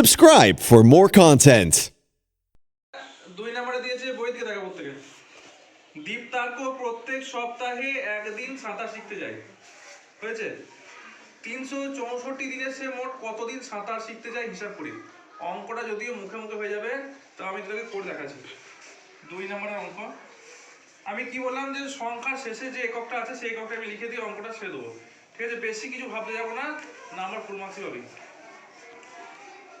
Subscribe for more content. দুই নম্বরে দিয়েছে বই থেকে দেখা প্রত্যেকে দীপতার্ক প্রত্যেক সপ্তাহে একদিন সাঁতার শিখতে যায়। হয়েছে? তিনশো চৌষট্টি দিনে সে মোট কতদিন সাঁতার শিখতে যায় হিসাব করি। অঙ্কটা যদিও মুখে মুখে হয়ে যাবে, তো আমি তোকে করে দেখাচ্ছি। দুই নম্বরের অঙ্ক। আমি কি বললাম যে সংখ্যার শেষে যে এককটা আছে, সেই এককটা আমি লিখে দিয়ে অঙ্কটা ছেড়ে দেবো। ঠিক আছে? বেশি কিছু ভাবতে যাব না, নাম্বার ফুল মার্কসই পাবি।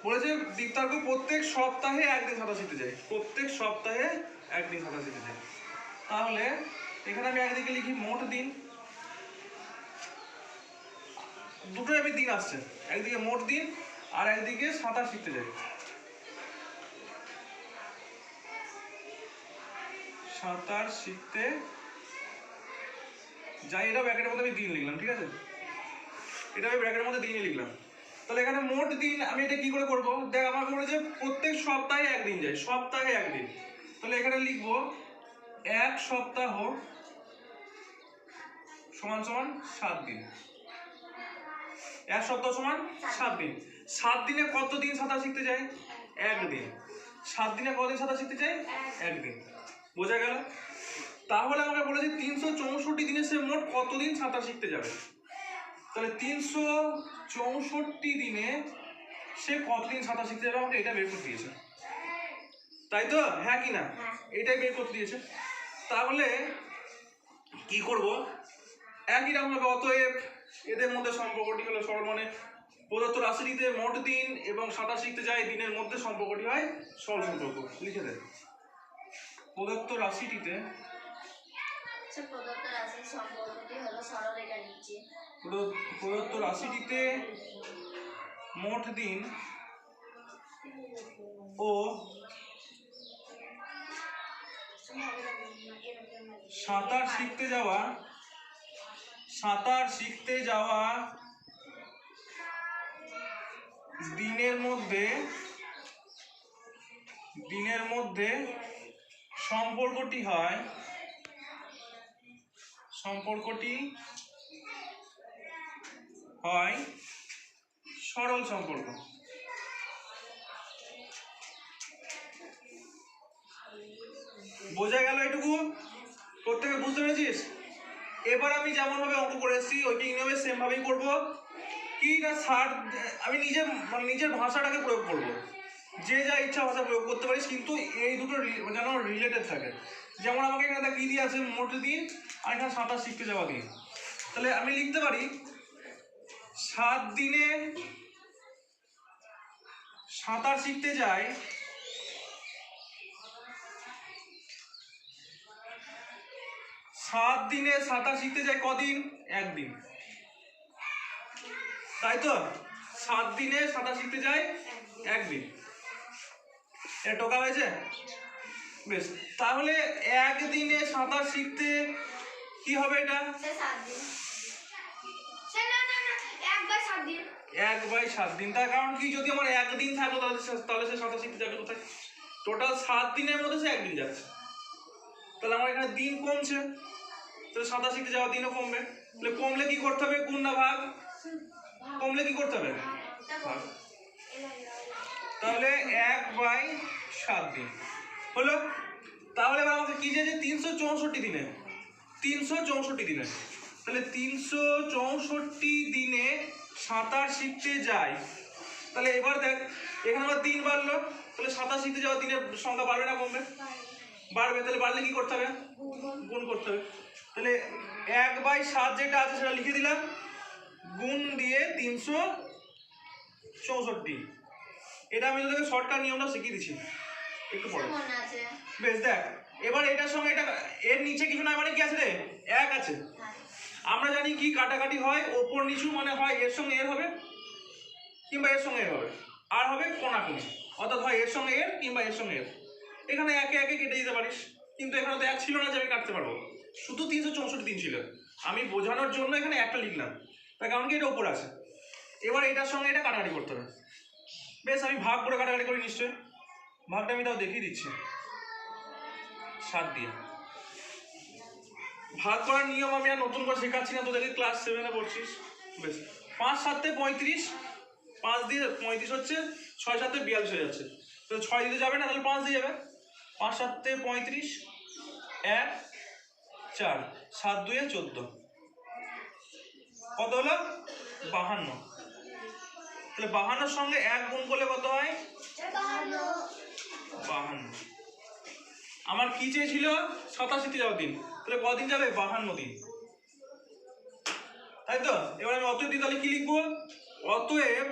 বলেছে দীপ্তার্ক প্রত্যেক সপ্তাহে একদিন সাঁতার শিখতে যায় প্রত্যেক সপ্তাহে একদিন সাঁতার শিখতে যায় তাহলে এখানে আমি একদিকে লিখি মোট দিন। দুটোই আমি দিন আসছে। একদিকে মোট দিন আর একদিকে সাঁতার শিখতে যায় সাঁতার শিখতে যাই, এটা ব্র্যাকেটের মধ্যে আমি দিন লিখলাম, ঠিক আছে? এটা আমি ব্র্যাকেটের মধ্যে দিনই লিখলাম। তাহলে এখানে মোট দিন আমি এটা কি করে করব? দেখ, আমার আমাকে বলেছে প্রত্যেক সপ্তাহে একদিন যায়, সপ্তাহে একদিন। তাহলে এখানে লিখব, এক সপ্তাহ সমান সমান সাত দিন। এক সপ্তাহ সমান সাত দিন। সাত দিনে কত দিন সাঁতার শিখতে যায়? একদিন। সাত দিনে কদিন সাঁতার শিখতে যায়? একদিন। বোঝা গেল? তাহলে আমাকে বলেছে তিনশো চৌষট্টি দিনে সে মোট কতদিন সাঁতার শিখতে যাবে? তাহলে তিনশো চৌষট্টি দিনে সে কতদিন সাঁতার শিখতে যাবে? আমাকে এটা বের করতে দিয়েছে। তাই তো? হ্যাঁ কি না? এটাই বের করতে দিয়েছে। তাহলে কি করব? একই রকম ভাবে অতএব এদের মধ্যে সম্পর্কটি হলো সরল মানে প্রদত্ত রাশিটিতে মোট দিন এবং সাঁতার শিখতে যায় দিনের মধ্যে সম্পর্কটি হয় সরল সম্পর্ক লিখে দেয় প্রদত্ত রাশিটিতে সে প্রদত্ত প্রদত্ত রাশিটিতে মোট দিন ও সাঁতার শিখতে যাওয়া, সাঁতার শিখতে যাওয়া দিনের মধ্যে দিনের মধ্যে সম্পর্কটি হয় সম্পর্কটি হয় সরল সম্পর্ক। বোঝা গেল এটুকু? প্রত্যেকে বুঝতে পেরেছিস? এবার আমি যেমন ভাবে অঙ্ক করে এসেছি ওইটা ইংভাবে সেম ভাবেই করব। কি না সার, আমি নিজের মানে নিজের ভাষাটাকে প্রয়োগ করব। যে যা ইচ্ছা ভাষা প্রয়োগ করতে পারিস, কিন্তু এই দুটো যেন রিলেটেড থাকে। যেমন আমাকে এখানে কি দিয়ে আছে, মোট দিন আর এখানে সাঁতার শিখতে যাওয়া দিন তাহলে আমি লিখতে পারি, সাত দিনে সাঁতার শিখতে যায় সাত দিনে সাঁতার শিখতে যায় কদিন? একদিন। তাই তো? সাত দিনে সাঁতার শিখতে যায় একদিন। এটা টোকা হয়েছে? বেশ তাহলে একদিনে সাঁতার শিখতে কি হবে এটা? এক বাই সাত দিন। তার কারণ কি? যদি আমার একদিন থাকল তাহলে তাহলে সে সাঁতার শিখতে যাবে কোথায়? টোটাল সাত দিনের মধ্যে সে একদিন যাচ্ছে। তাহলে আমার এখানে দিন কমছে। তাহলে সাঁতার শিখতে যাওয়া দিনও কমবে। তাহলে কমলে কি করতে হবে? গুণ না ভাগ। কমলে কি করতে হবে? ভাগ। তাহলে এক বাই সাত দিন হলো? তাহলে এবার আমাকে কি চেয়েছে তিনশো চৌষট্টি দিনে। তিনশো চৌষট্টি দিনে। তাহলে তিনশো চৌষট্টি দিনে সাঁতার শিখতে যায় তাহলে এবার দেখ, এখানে আমার দিন বাড়লো। তাহলে সাঁতার শিখতে যাওয়া দিনের সংখ্যা বাড়বে না কমবে? বাড়বে। তাহলে বাড়লে কি করতে হবে? গুণ করতে হবে। তাহলে এক বাই সাত যেটা আছে সেটা লিখে দিলাম। গুণ দিয়ে তিনশো চৌষট্টি। এটা আমি তোদেরকে শর্টকাট নিয়মটা শিখিয়ে দিচ্ছি। একটু পরে। আছে। বেশ দেখ এবার এটার সঙ্গে এটা এর নিচে কিছু না মানে কি আছে রে? এক আছে। হ্যাঁ। আমরা জানি কি কাটাকাটি হয় ওপর নিচু মানে হয় এর সঙ্গে এর হবে কিংবা এর সঙ্গে এর হবে। আর হবে কোনাকুনি অর্থাৎ হয় এর সঙ্গে এর কিংবা এর সঙ্গে এর। এখানে একে একে কেটে দিতে পারিস কিন্তু এখানে তো এক ছিল না যে আমি কাটতে পারব। শুধু তিনশো চৌষট্টি দিন ছিল। আমি বোঝানোর জন্য এখানে একটা লিখলাম। তার কারণ কি এটা ওপর আছে। এবার এটার সঙ্গে এটা কাটাকাটি করতে হবে। বেশ, আমি ভাগ করে কাটাকাটি করি নিশ্চয়ই। ভাগটা আমি তাও দেখিয়ে দিচ্ছি। সাত দিয়ে। ভাগ করার নিয়ম আমি আর নতুন করে শেখাচ্ছি না তোদেরকে ক্লাস সেভেনে পড়ছিস। বেশ, পাঁচ সাতে পঁয়ত্রিশ, পাঁচ দিয়ে পঁয়ত্রিশ হচ্ছে ছয় সাতে বিয়াল্লিশ হয়ে যাচ্ছে। তো ছয় দিতে যাবে না, তাহলে পাঁচ দিয়ে যাবে। পাঁচ সাতে পঁয়ত্রিশ, এক, চার, সাত দুয়ে চোদ্দ। কত হলো? বাহান্ন। তাহলে বাহান্নর সঙ্গে এক গুণ করলে কত হয়? বাহান্ন। আমার কি চেয়েছিল? সাতাশিতে যাওয়ার দিন। তাহলে কদিন যাবে? বাহান্ন দিন। তাই তো? এবার আমি অতএব দিই তাহলে কি লিখব? অতএব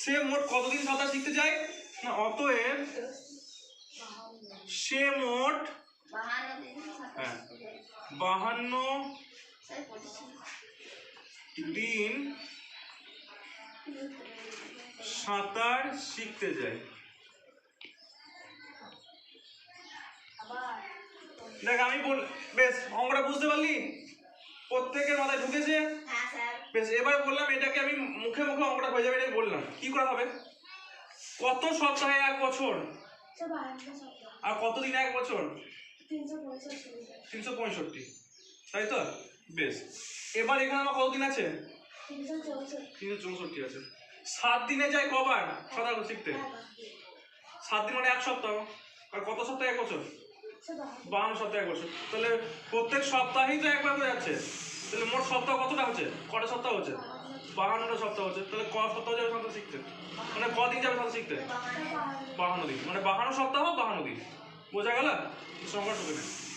সে মোট কতদিন সাঁতার শিখতে চায়? না অতএব সে মোট হ্যাঁ। বাহান্ন দিন সাঁতার শিখতে যায় দেখ আমি বল বেশ অঙ্কটা বুঝতে পারলি? প্রত্যেকের মাথায় ঢুকেছে? হ্যাঁ বেশ এবার বললাম এটাকে আমি মুখে মুখে অঙ্কটা হয়ে যাবে এটাই বললাম। কি করা হবে? কত সপ্তাহে এক বছর? আর কতদিন এক বছর? তিনশো পঁয়ষট্টি। তাই তো? বেশ। এবার এখানে আমার কতদিন আছে? তিনশো চৌষট্টি। আছে। সাত দিনে যায় কবার? সাঁতার শিখতে সাত দিন মানে এক সপ্তাহ। আর কত সপ্তাহ? এক বছর। বাহান্ন সপ্তাহ এক বছর। তাহলে প্রত্যেক সপ্তাহেই তো একবার করে যাচ্ছে। তাহলে মোট সপ্তাহ কতটা হচ্ছে? কটা সপ্তাহ হচ্ছে? বাহান্নটা সপ্তাহ হচ্ছে। তাহলে ক সপ্তাহ যাবে সাঁতার শিখতে মানে কদিন যাবে সাঁতার শিখতে বাহান্ন। দিন। মানে বাহান্ন সপ্তাহ বাহান্ন দিন। বোঝা গেল? সংখ্যা ঢুকে নেই